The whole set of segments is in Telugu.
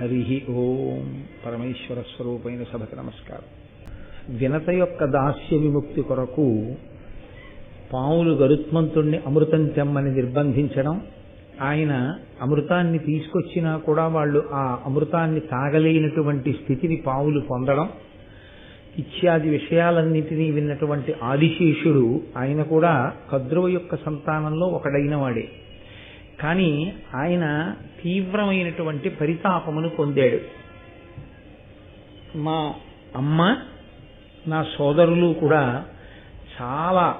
హరి ఓం పరమేశ్వర స్వరూపైన సభకు నమస్కారం. వినత యొక్క దాస్య విముక్తి కొరకు పావులు గరుత్మంతుణ్ణి అమృతం తెమ్మని నిర్బంధించడం ఆయన అమృతాన్ని తీసుకొచ్చినా కూడా వాళ్ళు ఆ అమృతాన్ని తాగలేనటువంటి స్థితిని పావులు పొందడం ఇత్యాది విషయాలన్నింటినీ విన్నటువంటి ఆదిశేషుడు ఆయన కూడా కద్రువ యొక్క సంతానంలో ఒకడైన వాడే. కానీ ఆయన తీవ్రమైనటువంటి పరితాపమును పొందాడు. మా అమ్మ నా సోదరులు కూడా చాలా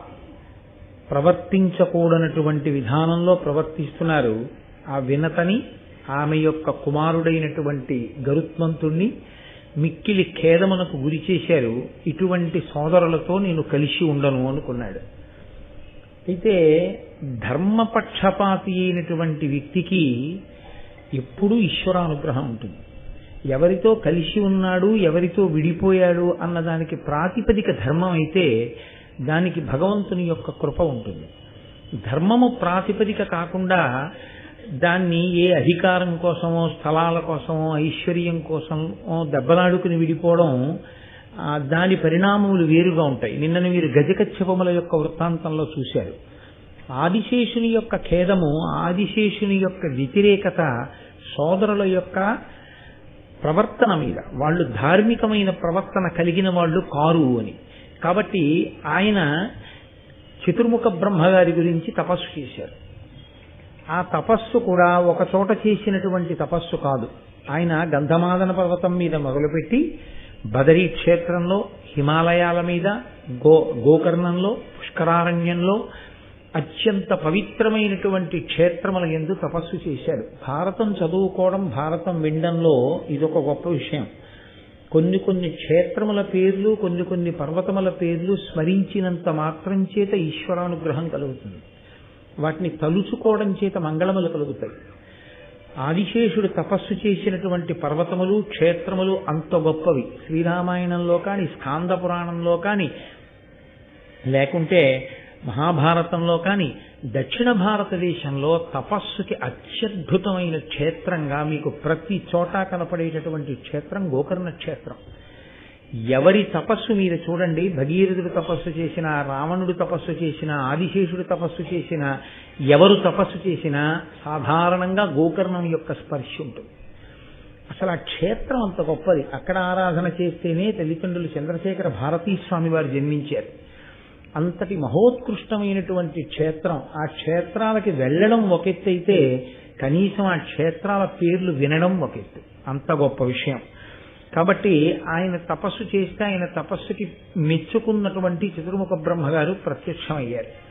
ప్రవర్తించకూడనటువంటి విధానంలో ప్రవర్తిస్తున్నారు. ఆ వినతని ఆమె యొక్క కుమారుడైనటువంటి గరుత్మంతుణ్ణి మిక్కిలి ఖేదమునకు గురి చేశారు. ఇటువంటి సోదరులతో నేను కలిసి ఉండను అనుకున్నాడు. అయితే ధర్మపక్షపాతి అయినటువంటి వ్యక్తికి ఎప్పుడూ ఈశ్వరానుగ్రహం ఉంటుంది. ఎవరితో కలిసి ఉన్నాడు ఎవరితో విడిపోయాడు అన్నదానికి ప్రాతిపదిక ధర్మం అయితే దానికి భగవంతుని యొక్క కృప ఉంటుంది. ధర్మము ప్రాతిపదిక కాకుండా దాన్ని ఏ అధికారం కోసమో స్థలాల కోసమో ఐశ్వర్యం కోసమో దెబ్బలాడుకుని విడిపోవడం దాని పరిణామములు వేరుగా ఉంటాయి. నిన్నను మీరు గజకచ్చపముల యొక్క వృత్తాంతంలో చూశారు. ఆదిశేషుని యొక్క ఖేదము ఆదిశేషుని యొక్క వ్యతిరేకత సోదరుల యొక్క ప్రవర్తన మీద. వాళ్ళు ధార్మికమైన ప్రవర్తన కలిగిన వాళ్ళు కారు అని. కాబట్టి ఆయన చతుర్ముఖ బ్రహ్మగారి గురించి తపస్సు చేశారు. ఆ తపస్సు కూడా ఒక చోట చేసినటువంటి తపస్సు కాదు. ఆయన గంధమాదన పర్వతం మీద మొదలుపెట్టి బదరీ క్షేత్రంలో హిమాలయాల మీద గో గోకర్ణంలో పుష్కరారణ్యంలో అత్యంత పవిత్రమైనటువంటి క్షేత్రముల ఎందు తపస్సు చేశాడు భారతం చదువుకోవడం భారతం వినడంలో ఇదొక గొప్ప విషయం. కొన్ని కొన్ని క్షేత్రముల పేర్లు కొన్ని కొన్ని పర్వతముల పేర్లు స్మరించినంత మాత్రం చేత ఈశ్వరానుగ్రహం కలుగుతుంది. వాటిని తలుచుకోవడం చేత మంగళములు కలుగుతాయి. ఆదిశేషుడు తపస్సు చేసినటువంటి పర్వతములు క్షేత్రములు అంత గొప్పవి. శ్రీరామాయణంలో కానీ స్కాంద పురాణంలో కానీ లేకుంటే మహాభారతంలో కానీ దక్షిణ భారతదేశంలో తపస్సుకి అత్యద్భుతమైన క్షేత్రంగా మీకు ప్రతి చోట కనపడేటటువంటి క్షేత్రం గోకర్ణ క్షేత్రం. ఎవరి తపస్సు మీరు చూడండి భగీరథుడు తపస్సు చేసిన రావణుడు తపస్సు చేసిన ఆదిశేషుడు తపస్సు చేసిన ఎవరు తపస్సు చేసినా సాధారణంగా గోకర్ణం యొక్క స్పర్శ ఉంటుంది. అసలు ఆ క్షేత్రం అంత గొప్పది. అక్కడ ఆరాధన చేస్తేనే తల్లిదండ్రులు చంద్రశేఖర భారతీ స్వామి వారు జన్మించారు. అంతటి మహోత్కృష్టమైనటువంటి క్షేత్రం. ఆ క్షేత్రాలకి వెళ్ళడం ఒక ఎత్తు అయితే కనీసం ఆ క్షేత్రాల పేర్లు వినడం ఒక ఎత్తు అంత గొప్ప విషయం. కాబట్టి ఆయన తపస్సు చేస్తే ఆయన తపస్సుకి మెచ్చుకున్నటువంటి చతుర్ముఖ బ్రహ్మగారు ప్రత్యక్షమయ్యారు.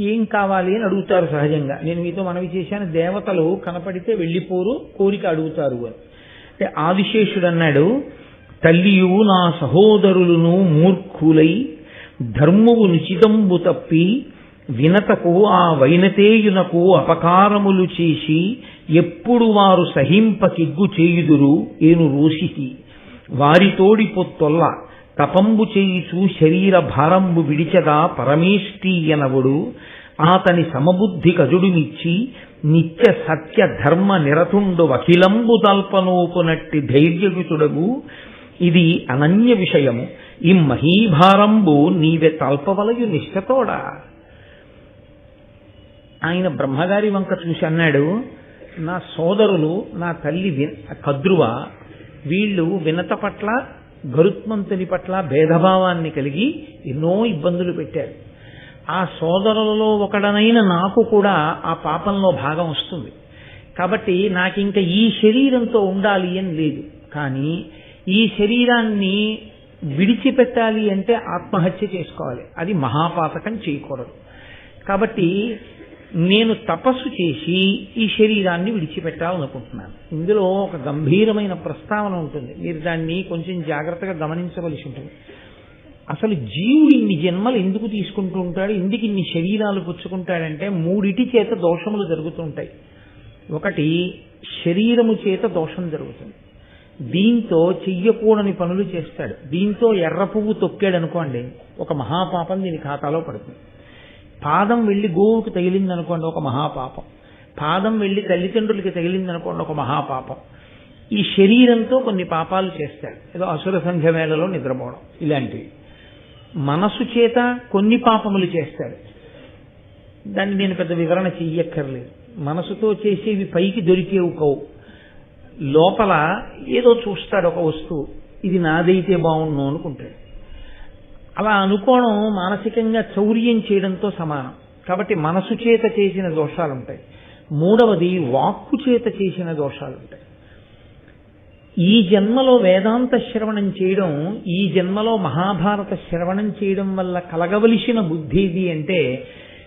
ఏం కావాలి అని అడుగుతారు సహజంగా. నేను మీతో మనవి చేశాను దేవతలు కనపడితే వెళ్ళిపోరు కోరిక అడుగుతారు అని. అంటే ఆదిశేషుడు అన్నాడు తల్లియు నా సహోదరులను మూర్ఖులై ధర్మువు నిచితంబు తప్పి వినతకు ఆ వైనతేయునకు అపకారములు చేసి ఎప్పుడు వారు సహింపకిగ్గు చేయుదురు ఏను రోషితి వారితోడి పొత్తొల్ల తపంబు చేయుచు శరీర భారంబు విడిచగా పరమేష్టీయనవుడు ఆతని సమబుద్ధి కజుడునిచ్చి నిత్య సత్య ధర్మ నిరతుండు అఖిలంబు తల్పనోపునట్టి ధైర్యయుతుడగు. ఇది అనన్య విషయము. ఈ మహీభారంబు నీవె తల్పవలయు నిష్టతోడా ఆయన బ్రహ్మగారి వంక చూసి అన్నాడు నా సోదరులు నా తల్లి కద్రువ వీళ్ళు వినత పట్ల గరుత్మంతుని పట్ల భేదభావాన్ని కలిగి ఎన్నో ఇబ్బందులు పెట్టారు. ఆ సోదరులలో ఒకడనైన నాకు కూడా ఆ పాపంలో భాగం వస్తుంది. కాబట్టి నాకు ఇంకా ఈ శరీరంతో ఉండాలి అని లేదు. కానీ ఈ శరీరాన్ని విడిచిపెట్టాలి అంటే ఆత్మహత్య చేసుకోవాలి. అది మహాపాతకం చేయకూడదు. కాబట్టి నేను తపస్సు చేసి ఈ శరీరాన్ని విడిచిపెట్టాలనుకుంటున్నాను. ఇందులో ఒక గంభీరమైన ప్రస్తావన ఉంటుంది. మీరు దాన్ని కొంచెం జాగ్రత్తగా గమనించవలసి ఉంటుంది. అసలు జీవుడు ఇన్ని జన్మలు ఎందుకు తీసుకుంటూ ఉంటాడు? ఎందుకు ఇన్ని శరీరాలు పుచ్చుకుంటాడంటే మూడిటి చేత దోషములు జరుగుతుంటాయి ఒకటి శరీరము చేత దోషం జరుగుతుంది. దీంతో చెయ్యకూడని పనులు చేస్తాడు. దీంతో ఎర్ర పువ్వు తొక్కాడు అనుకోండి ఒక మహాపాపం దీని ఖాతాలో పడుతుంది. పాదం వెళ్ళి గోవుకి తగిలిందనుకోండి ఒక మహాపాపం. పాదం వెళ్ళి తల్లిదండ్రులకి తగిలిందనుకోండి ఒక మహాపాపం. ఈ శరీరంతో కొన్ని పాపాలు చేస్తాడు. ఏదో అసుర సంఘ వేళలో నిద్రపోవడం ఇలాంటివి. మనసు చేత కొన్ని పాపములు చేస్తాడు. దాన్ని నేను పెద్ద వివరణ చెయ్యక్కర్లేదు. మనసుతో చేసేవి పైకి దొరికేవు కవు లోపల ఏదో చూస్తాడు ఒక వస్తువు. ఇది నాదైతే బాగుండు అనుకుంటాడు. అలా అనుకోవడం మానసికంగా చౌర్యం చేయడంతో సమానం. కాబట్టి మనసు చేత చేసిన దోషాలు ఉంటాయి మూడవది వాక్కు చేత చేసిన దోషాలు ఉంటాయి ఈ జన్మలో వేదాంత శ్రవణం చేయడం ఈ జన్మలో మహాభారత శ్రవణం చేయడం వల్ల కలగవలసిన బుద్ధి ఇది అంటే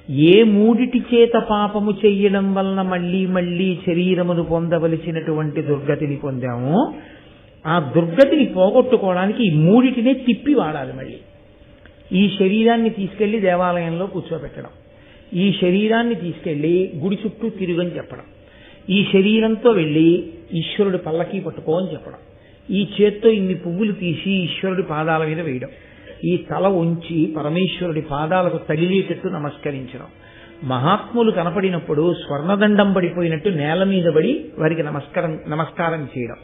ఏ మూడిటి చేత పాపము చెయ్యడం వలన మళ్ళీ మళ్ళీ శరీరమును పొందవలసినటువంటి దుర్గతిని పొందామో ఆ దుర్గతిని పోగొట్టుకోవడానికి ఈ మూడిటినే తిప్పి వాడాలి మళ్ళీ. ఈ శరీరాన్ని తీసుకెళ్ళి దేవాలయంలో కూర్చోబెట్టడం. ఈ శరీరాన్ని తీసుకెళ్ళి గుడి చుట్టూ తిరుగని చెప్పడం. ఈ శరీరంతో వెళ్ళి ఈశ్వరుడి పల్లకి పట్టుకో అని చెప్పడం. ఈ చేత్తో ఇన్ని పువ్వులు తీసి ఈశ్వరుడి పాదాల మీద వేయడం. ఈ తల ఉంచి పరమేశ్వరుడి పాదాలకు తగిలేటట్టు నమస్కరించడం. మహాత్ములు కనపడినప్పుడు స్వర్ణదండం పడిపోయినట్టు నేల మీద పడి వారికి నమస్కారం నమస్కారం చేయడం.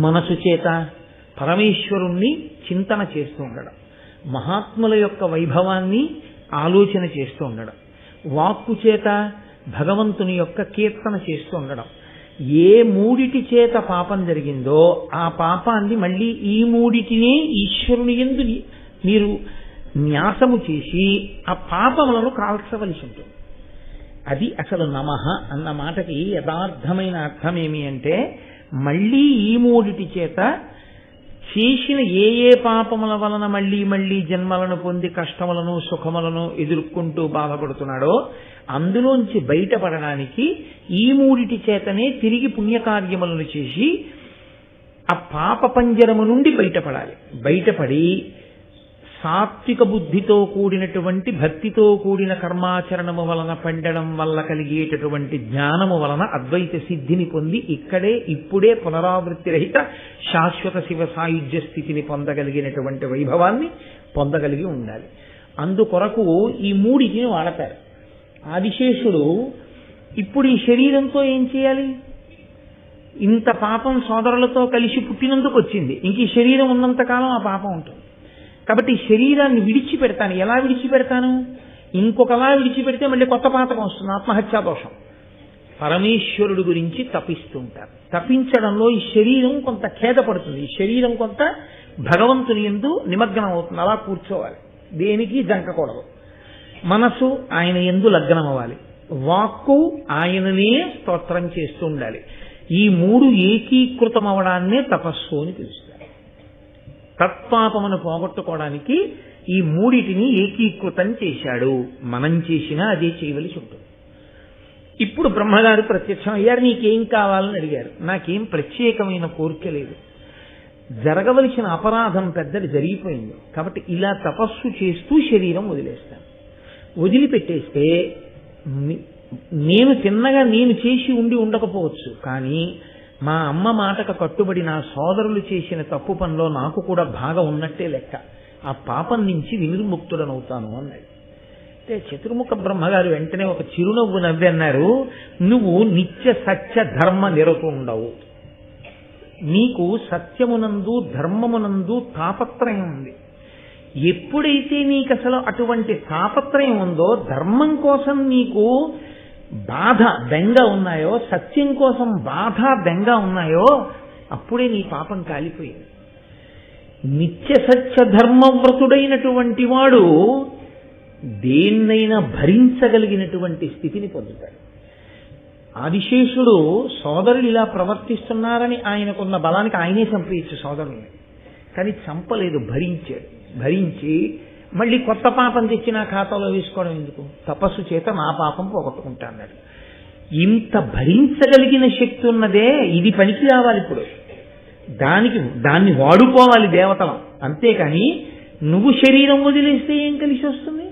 మనసు చేత పరమేశ్వరుణ్ణి చింతన చేస్తూ ఉండడం. మహాత్ముల యొక్క వైభవాన్ని ఆలోచన చేస్తూ ఉండడం. వాక్కు చేత భగవంతుని యొక్క కీర్తన చేస్తూ ఉండడం. ఏ మూడిటి చేత పాపం జరిగిందో ఆ పాపాన్ని మళ్ళీ ఈ మూడిటినే ఈశ్వరుని ఎందు మీరు న్యాసము చేసి ఆ పాపములను కాల్చవలసి ఉంటుంది. అది అసలు నమః అన్న మాటకి యథార్థమైన అర్థం ఏమి అంటే మళ్ళీ ఈ మూడిటి చేత చేసిన ఏ ఏ పాపముల వలన మళ్ళీ మళ్ళీ జన్మలను పొంది కష్టములను సుఖములను ఎదుర్కొంటూ బాధపడుతున్నాడో అందులోంచి బయటపడడానికి ఈ మూడిటి చేతనే తిరిగి పుణ్యకార్యములను చేసి ఆ పాప పంజరము నుండి బయటపడాలి. బయటపడి సాత్విక బుద్ధితో కూడినటువంటి భక్తితో కూడిన కర్మాచరణము వలన పండడం వల్ల కలిగేటటువంటి జ్ఞానము వలన అద్వైత సిద్ధిని పొంది ఇక్కడే ఇప్పుడే పునరావృత్తి రహిత శాశ్వత శివ సాయుధ్య స్థితిని పొందగలిగినటువంటి వైభవాన్ని పొందగలిగి ఉండాలి. అందుకొరకు ఈ మూడిటిని వాడతారు. ఆదిశేషుడు ఇప్పుడు ఈ శరీరంతో ఏం చేయాలి? ఇంత పాపం సోదరులతో కలిసి పుట్టినందుకు వచ్చింది. ఇంక ఈ శరీరం ఉన్నంతకాలం ఆ పాపం ఉంటుంది. కాబట్టి శరీరాన్ని విడిచిపెడతాను. ఎలా విడిచిపెడతాను? ఇంకొకలా విడిచిపెడితే మళ్ళీ కొత్త పాతకం వస్తుంది ఆత్మహత్యా దోషం. పరమేశ్వరుడు గురించి తపిస్తుంటారు. తపించడంలో ఈ శరీరం కొంత ఖేదపడుతుంది. ఈ శరీరం కొంత భగవంతుని ఎందు నిమగ్నం అవుతుంది. అలా కూర్చోవాలి. దేనికి? జంకకూడదు మనసు ఆయన ఎందు లగ్నం అవ్వాలి. వాక్కు ఆయననే స్తోత్రం చేస్తూ ఉండాలి. ఈ మూడు ఏకీకృతం అవడాన్నే తపస్సు అని పిలుస్తారు. తత్పాపమును పోగొట్టుకోవడానికి ఈ మూడిటిని ఏకీకృతం చేశాడు. మనం చేసినా అదే చేయవలసి ఉంటుంది. ఇప్పుడు బ్రహ్మగారు ప్రత్యక్షం అయ్యారు నీకేం కావాలని అడిగారు. నాకేం ప్రత్యేకమైన కోరిక లేదు. జరగవలసిన అపరాధం పెద్దది జరిగిపోయింది. కాబట్టి ఇలా తపస్సు చేస్తూ శరీరం వదిలేస్తాను. వదిలిపెట్టేస్తే నేను తిన్నగా నేను చేసి ఉండి ఉండకపోవచ్చు. కానీ మా అమ్మ మాటకు కట్టుబడి నా సోదరులు చేసిన తప్పు పనిలో నాకు కూడా భాగం ఉన్నట్టే లెక్క. ఆ పాపం నుంచి వినిర్ముక్తుడనవుతాను అన్నాడు. అంటే చతుర్ముఖ బ్రహ్మగారు వెంటనే ఒక చిరునవ్వు నవ్వి అన్నారు నువ్వు నిత్య సత్య ధర్మ నిరతుండవు నీకు సత్యమునందు ధర్మమునందు తాపత్రయం ఉంది. ఎప్పుడైతే నీకు అసలు అటువంటి తాపత్రయం ఉందో ధర్మం కోసం నీకు బాధ బెంగ ఉన్నాయో సత్యం కోసం బాధ బెంగ ఉన్నాయో అప్పుడే నీ పాపం కాలిపోయింది. నిత్య సత్య ధర్మవ్రతుడైనటువంటి వాడు దేన్నైనా భరించగలిగినటువంటి స్థితిని పొందుతాడు. ఆదిశేషుడు సోదరులు ఇలా ప్రవర్తిస్తున్నారని ఆయనకున్న బలానికి ఆయనే చంపేయచ్చు సోదరుల్ని. కానీ చంపలేదు భరించాడు భరించి మళ్ళీ కొత్త పాపం తెచ్చి నా ఖాతాలో వేసుకోవడం ఎందుకు? తపస్సు చేత నా పాపం పోగొట్టుకుంటా అన్నాడు ఇంత భరించగలిగిన శక్తి ఉన్నదే ఇది పనికి రావాలి ఇప్పుడు. దానికి దాన్ని వాడుకోవాలి దేవతలం. అంతేకాని నువ్వు శరీరం వదిలేస్తే ఏం కలిసి వస్తుంది?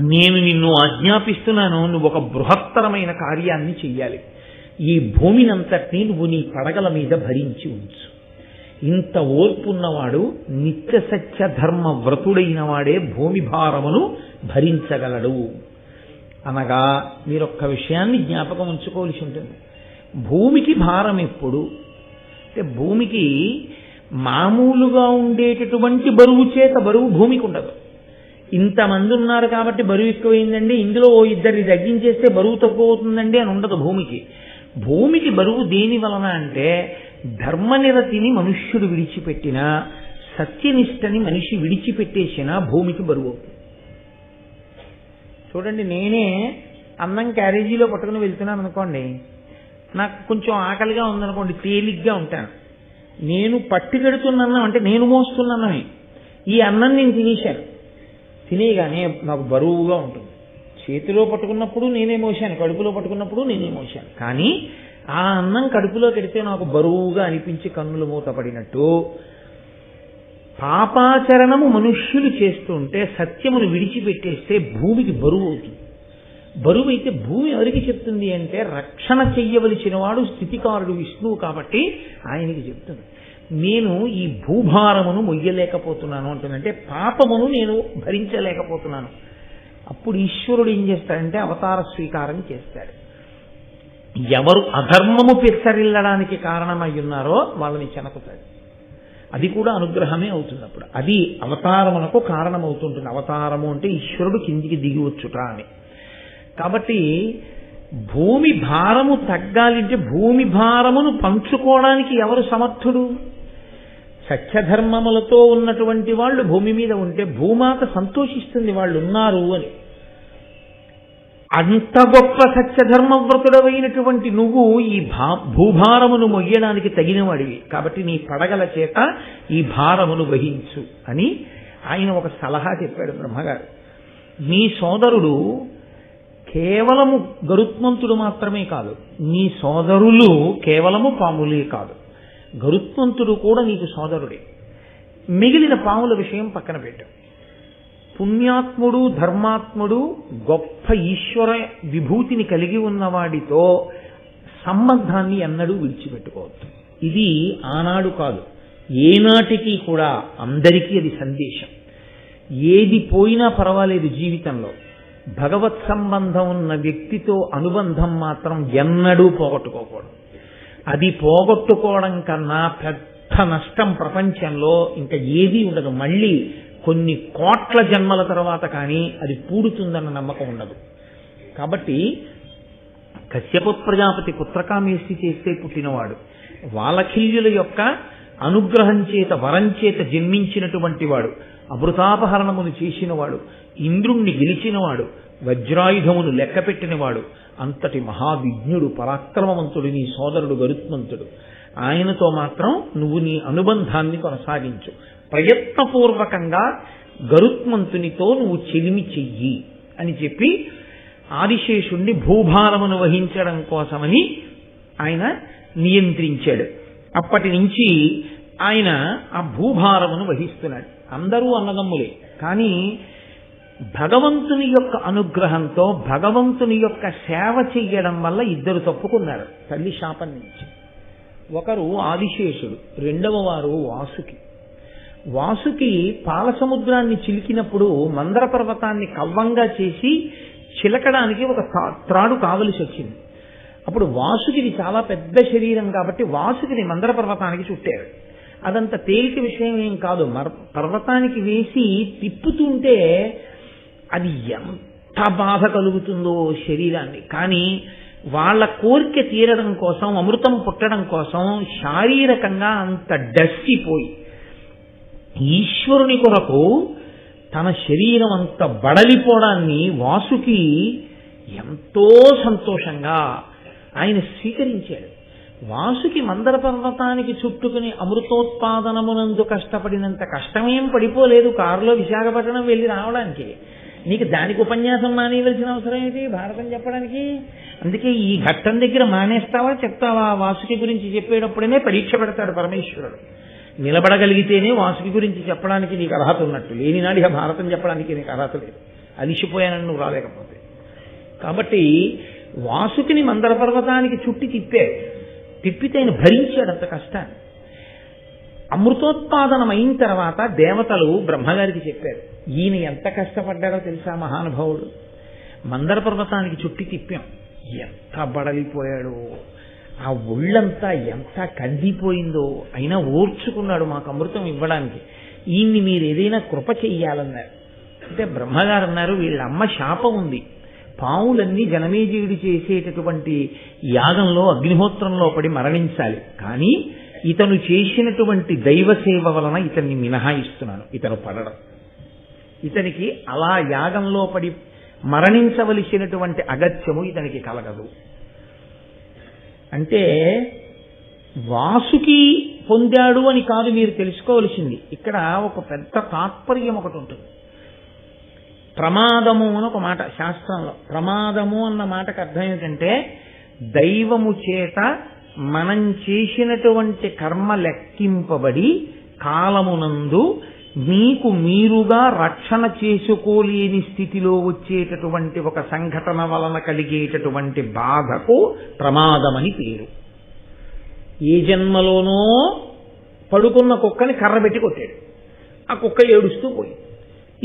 నేను నిన్ను ఆజ్ఞాపిస్తున్నాను నువ్వు ఒక బృహత్తరమైన కార్యాన్ని చెయ్యాలి. ఈ భూమినంతటినీ నువ్వు నీ పడగల మీద భరించి ఉంచు. ఇంత ఓర్పున్నవాడు నిత్య సత్య ధర్మ వ్రతుడైన వాడే భూమి భారమును భరించగలడు. అనగా మీరొక్క విషయాన్ని జ్ఞాపకం ఉంచుకోవలసి ఉంటుంది. భూమికి భారం ఎప్పుడు? అంటే భూమికి మామూలుగా ఉండేటటువంటి బరువు చేత బరువు భూమికి ఉండదు. ఇంతమంది ఉన్నారు కాబట్టి బరువు ఎక్కువైందండి ఇందులో ఓ ఇద్దరిని తగ్గించేస్తే బరువు తక్కువ అవుతుందండి అని ఉండదు భూమికి. భూమికి బరువు దేని వలన అంటే ధర్మనిరతిని మనుష్యుడు విడిచిపెట్టినా సత్యనిష్టని మనిషి విడిచిపెట్టేసినా భూమికి బరువు అవుతుంది. చూడండి నేనే అన్నం క్యారేజీలో పట్టుకుని వెళ్తున్నాను అనుకోండి నాకు కొంచెం ఆకలిగా ఉందనుకోండి తేలిగ్గా ఉంటాను. నేను పట్టుకెడుతున్న అంటే నేను మోస్తున్నానని ఈ అన్నం నేను తినేశాను. తినేయగానే నాకు బరువుగా ఉంటుంది. చేతిలో పట్టుకున్నప్పుడు నేనే మోసాను కడుపులో పట్టుకున్నప్పుడు నేనే మోసాను కానీ ఆ అన్నం కడుపులో పెడితే నాకు బరువుగా అనిపించి కన్నులు మూతపడినట్టు పాపాచరణము మనుష్యులు చేస్తుంటే సత్యమును విడిచిపెట్టేస్తే భూమికి బరువు అవుతుంది. బరువు అయితే భూమి ఎవరికి చెప్తుంది అంటే రక్షణ చెయ్యవలసిన వాడు స్థితికారుడు విష్ణువు కాబట్టి ఆయనకి చెప్తుంది. నేను ఈ భూభారమును మొయ్యలేకపోతున్నాను అంటుందంటే పాపమును నేను భరించలేకపోతున్నాను. అప్పుడు ఈశ్వరుడు ఏం చేస్తాడంటే అవతార స్వీకారం చేస్తాడు. ఎవరు అధర్మము పెచ్చరిల్లడానికి కారణమై ఉన్నారో వాళ్ళని చెనకుతాడు. అది కూడా అనుగ్రహమే అవుతుంది అప్పుడు అది అవతారమునకు కారణమవుతుంటుంది. అవతారము అంటే ఈశ్వరుడు కిందికి దిగివచ్చుట అని. కాబట్టి భూమి భారము తగ్గాలంటే భూమి భారమును పంచుకోవడానికి ఎవరు సమర్థుడు? సత్యధర్మములతో ఉన్నటువంటి వాళ్ళు భూమి మీద ఉంటే భూమాత సంతోషిస్తుంది వాళ్ళు ఉన్నారు అని. అంత గొప్ప సత్యధర్మవ్రతుడవైనటువంటి నువ్వు ఈ భా భూభారమును మొయ్యడానికి తగినవాడివి. కాబట్టి నీ పడగల చేత ఈ భారమును వహించు అని ఆయన ఒక సలహా చెప్పాడు బ్రహ్మగారు. నీ సోదరుడు కేవలము గరుత్మంతుడు మాత్రమే కాదు నీ సోదరులు కేవలము పాములే కాదు. గరుత్మంతుడు కూడా నీకు సోదరుడే. మిగిలిన పాముల విషయం పక్కన పెట్టాడు పుణ్యాత్ముడు ధర్మాత్ముడు గొప్ప ఈశ్వర విభూతిని కలిగి ఉన్నవాడితో సంబంధాన్ని ఎన్నడూ విడిచిపెట్టుకోవద్దు. ఇది ఆనాడు కాదు. ఏనాటికి కూడా అందరికీ అది సందేశం. ఏది పోయినా పర్వాలేదు జీవితంలో. భగవత్ సంబంధం ఉన్న వ్యక్తితో అనుబంధం మాత్రం ఎన్నడూ పోగొట్టుకోకూడదు. అది పోగొట్టుకోవడం కన్నా పెద్ద నష్టం ప్రపంచంలో ఇంకా ఏదీ ఉండదు. మళ్ళీ కొన్ని కోట్ల జన్మల తర్వాత కానీ అది పూడుతుందన్న నమ్మకం ఉండదు. కాబట్టి కశ్యప ప్రజాపతి పుత్రకామేష్టి చేస్తే పుట్టినవాడు. వాలఖిల్యుల యొక్క అనుగ్రహం చేత వరం చేత జన్మించినటువంటి వాడు అమృతాపహరణమును చేసినవాడు ఇంద్రుణ్ణి గెలిచినవాడు వజ్రాయుధమును లెక్కపెట్టినవాడు అంతటి మహావిజ్ఞుడు పరాక్రమవంతుడు నీ సోదరుడు గరుత్మంతుడు. ఆయనతో మాత్రం నువ్వు నీ అనుబంధాన్ని కొనసాగించు. ప్రయత్నపూర్వకంగా గరుత్మంతునితో నువ్వు చెలిమి చెయ్యి అని చెప్పి ఆదిశేషుణ్ణి భూభారమును వహించడం కోసమని ఆయన నియంత్రించాడు. అప్పటి నుంచి ఆయన ఆ భూభారమును వహిస్తున్నాడు. అందరూ అన్నదమ్ములే. కానీ భగవంతుని యొక్క అనుగ్రహంతో భగవంతుని యొక్క సేవ చెయ్యడం వల్ల ఇద్దరు తప్పుకున్నారు తల్లి శాపం నుంచి. ఒకరు ఆదిశేషుడు రెండవ వారు వాసుకి. వాసుకి పాలసముద్రాన్ని చిలికినప్పుడు మందర పర్వతాన్ని కవ్వంగా చేసి చిలకడానికి ఒక త్రాడు కావలసి వచ్చింది. అప్పుడు వాసుకిది చాలా పెద్ద శరీరం కాబట్టి వాసుకిని మందర పర్వతానికి చుట్టారు. అదంత తేలిక విషయం ఏం కాదు. మర పర్వతానికి వేసి తిప్పుతుంటే అది ఎంత బాధ కలుగుతుందో శరీరాన్ని. కానీ వాళ్ళ కోరిక తీరడం కోసం అమృతం పుట్టడం కోసం శారీరకంగా అంత డస్టిపోయి ఈశ్వరుని కొరకు తన శరీరం అంత బడలిపోవడాన్ని వాసుకి ఎంతో సంతోషంగా ఆయన స్వీకరించాడు. వాసుకి మందర పర్వతానికి చుట్టుకుని అమృతోత్పాదనమునందు కష్టపడినంత కష్టమేం పడిపోలేదు. కారులో విశాఖపట్నం వెళ్ళి రావడానికి. నీకు దానికి ఉపన్యాసం మానేయవలసిన అవసరం ఏంటి? భారతం చెప్పడానికి? అందుకే ఈ ఘట్టం దగ్గర మానేస్తావా చెప్తావా? వాసుకి గురించి చెప్పేటప్పుడనే పరీక్ష పెడతాడు పరమేశ్వరుడు. నిలబడగలిగితేనే వాసుకి గురించి చెప్పడానికి నీకు అర్హత ఉన్నట్టు. లేనినాడు ఇక భారతం చెప్పడానికి నీకు అర్హత లేదు. అలిసిపోయానని నువ్వు రాలేకపోతే. కాబట్టి వాసుకిని మందర పర్వతానికి చుట్టి తిప్పాడు తిప్పితే ఆయన భరించాడు అంత కష్టాన్ని. అమృతోత్పాదనం అయిన తర్వాత దేవతలు బ్రహ్మగారికి చెప్పారు ఈయన ఎంత కష్టపడ్డారో తెలుసా మహానుభావుడు? మందర పర్వతానికి చుట్టి తిప్పాం. ఎంత బడలిపోయాడు. ఆ ఒళ్ళంతా ఎంత కందిపోయిందో అయినా ఓర్చుకున్నాడు మాకు అమృతం ఇవ్వడానికి. ఈయన్ని మీరు ఏదైనా కృప చెయ్యాలన్నారు. అంటే బ్రహ్మగారు అన్నారు వీళ్ళ అమ్మ శాపం ఉంది. పావులన్నీ జనమేజీయుడు చేసేటటువంటి యాగంలో అగ్నిహోత్రంలో పడి మరణించాలి. కానీ ఇతను చేసినటువంటి దైవ సేవ వలన ఇతన్ని మినహాయిస్తున్నాను ఇతను పడడం. ఇతనికి అలా యాగంలో పడి మరణించవలసినటువంటి అగత్యము ఇతనికి కలగదు. అంటే వాసుకి పొందాడు అని కాదు మీరు తెలుసుకోవలసింది. ఇక్కడ ఒక పెద్ద తాత్పర్యం ఒకటి ఉంటుంది. ప్రమాదము అని ఒక మాట శాస్త్రంలో. ప్రమాదము అన్న మాటకు అర్థం ఏమిటంటే దైవము చేత మనం చేసినటువంటి కర్మ లెక్కింపబడి కాలమునందు మీకు మీరుగా రక్షణ చేసుకోలేని స్థితిలో వచ్చేటటువంటి ఒక సంఘటన వలన కలిగేటటువంటి బాధకు ప్రమాదమని పేరు. ఏ జన్మలోనో పడుకున్న కుక్కని కర్ర పెట్టి కొట్టాడు. ఆ కుక్క ఏడుస్తూ పోయింది.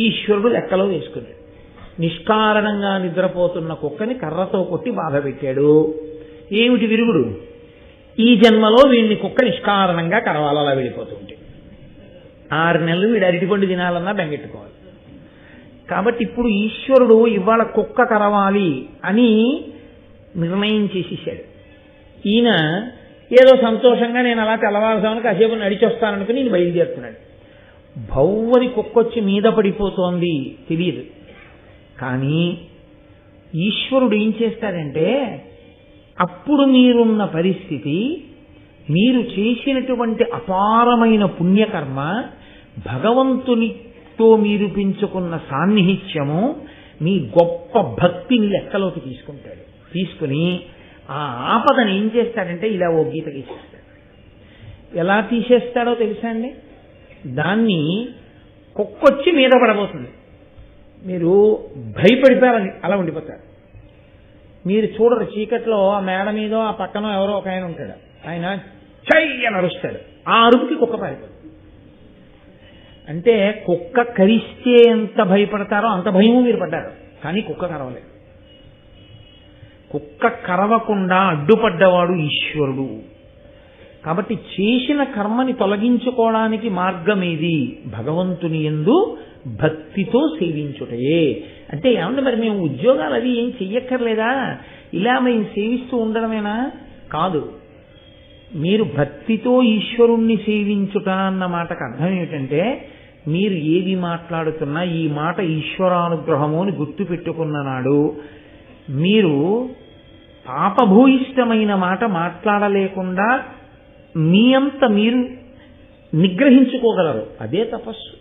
ఈశ్వరుడు లెక్కలో వేసుకున్నాడు. నిష్కారణంగా నిద్రపోతున్న కుక్కని కర్రతో కొట్టి బాధ పెట్టాడు. ఏమిటి విరుగుడు? ఈ జన్మలో వీడిని కుక్క నిష్కారణంగా కరవాలలా వెళ్ళిపోతుంటే. ఆరు నెలలు వీడు అరటిపండు తినాలన్నా బెంగెట్టుకోవాలి. కాబట్టి ఇప్పుడు ఈశ్వరుడు ఇవాళ కుక్క కరవాలి అని నిర్ణయం చేసేసాడు. ఈయన ఏదో సంతోషంగా నేను అలా తెల్లవారుసామని కాసేపు నడిచొస్తాననుకుని నేను బయలుదేరుతున్నాడు. భౌవని కుక్కొచ్చి మీద పడిపోతోంది తెలియదు కానీ ఈశ్వరుడు ఏం చేస్తాడంటే అప్పుడు మీరున్న పరిస్థితి మీరు చేసినటువంటి అపారమైన పుణ్యకర్మ భగవంతునితో మీరు పెంచుకున్న సాన్నిహిత్యము మీ గొప్ప భక్తిని లెక్కలోకి తీసుకుంటాడు. తీసుకుని ఆ ఆపదను ఏం చేస్తాడంటే ఇలా ఓ గీత గీసేస్తాడు. ఎలా తీసేస్తాడో తెలుసా అండి? దాన్ని కుక్కొచ్చి మీద పడబోతుంది. మీరు భయపడిపోయారని అలా ఉండిపోతారు. మీరు చూడరు చీకట్లో ఆ మేడ మీద ఆ పక్కన ఎవరో ఒక ఆయన ఉంటాడు. ఆయన చై అని అరుస్తాడు. ఆ అరుపుకి కుక్క పారిపోతుంది అంటే కుక్క కరిస్తే ఎంత భయపడతారో అంత భయము మీరు పడ్డారు. కానీ కుక్క కరవలేదు. కుక్క కరవకుండా అడ్డుపడ్డవాడు ఈశ్వరుడు. కాబట్టి చేసిన కర్మని తొలగించుకోవడానికి మార్గమేది? భగవంతుని ఎందు భక్తితో సేవించుటయే. అంటే ఏమంటే మరి మేము ఉద్యోగాలు అవి ఏం చెయ్యక్కర్లేదా? ఇలా మేము సేవిస్తూ ఉండడమేనా? కాదు. మీరు భక్తితో ఈశ్వరుణ్ణి సేవించుట అన్న మాటకు అర్థం ఏమిటంటే మీరు ఏది మాట్లాడుతున్నా ఈ మాట ఈశ్వరానుగ్రహము అని గుర్తు పెట్టుకున్న నాడు మీరు పాపభూయిష్టమైన మాట మాట్లాడలేకుండా మీ అంత మీరు నిగ్రహించుకోగలరు. అదే తపస్సు.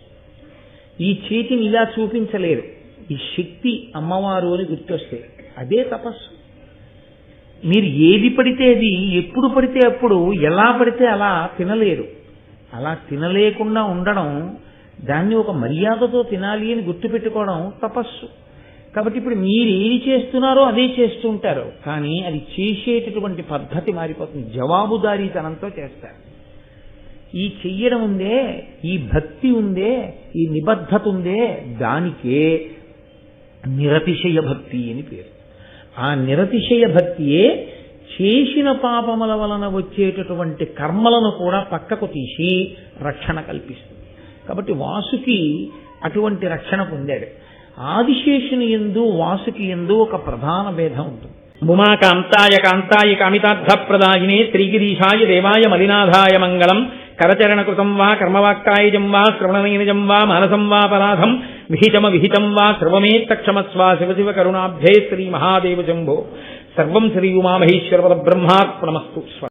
ఈ చేతిని ఇలా చూపించలేరు. ఈ శక్తి అమ్మవారు అని గుర్తొస్తే అదే తపస్సు. మీరు ఏది పడితే అది ఎప్పుడు పడితే అప్పుడు ఎలా పడితే అలా తినలేరు. అలా తినలేకుండా ఉండడం దాన్ని ఒక మర్యాదతో తినాలి అని గుర్తుపెట్టుకోవడం తపస్సు. కాబట్టి ఇప్పుడు మీరు ఏది చేస్తున్నారో అదే చేస్తూ ఉంటారు. కానీ అది చేసేటటువంటి పద్ధతి మారిపోతుంది. జవాబుదారీతనంతో చేస్తారు. ఈ చెయ్యడం ఉందే ఈ భక్తి ఉందే ఈ నిబద్ధత ఉందే దానికే నిరతిశయ భక్తి అని పేరు. ఆ నిరతిశయ భక్తియే చేసిన పాపముల వలన వచ్చేటటువంటి కర్మలను కూడా పక్కకు తీసి రక్షణ కల్పిస్తుంది. కాబట్టి వాసుకి అటువంటి రక్షణ పొందాడు. ఆదిశేషుని ఎందు వాసుకి ఎందు ఒక ప్రధాన భేదం ఉంటుంది. ఉమా కాంతాయ కాంతాయ కామితార్థ ప్రదాయినే దేవాయ మలినాథాయ మంగళం కరచరణకృతం వా కర్మవాక్కాయజం వా శ్రవణనైనజం వా మానసం వా పరాధం విహితమ విహితం వా సర్వమేత్తక్షమస్వా శివ శివ కరుణాభ్యే శ్రీ మహాదేవ శంభో. సర్వం శ్రీ ఉమామహేశ్వర బ్రహ్మార్పణమస్తు స్వ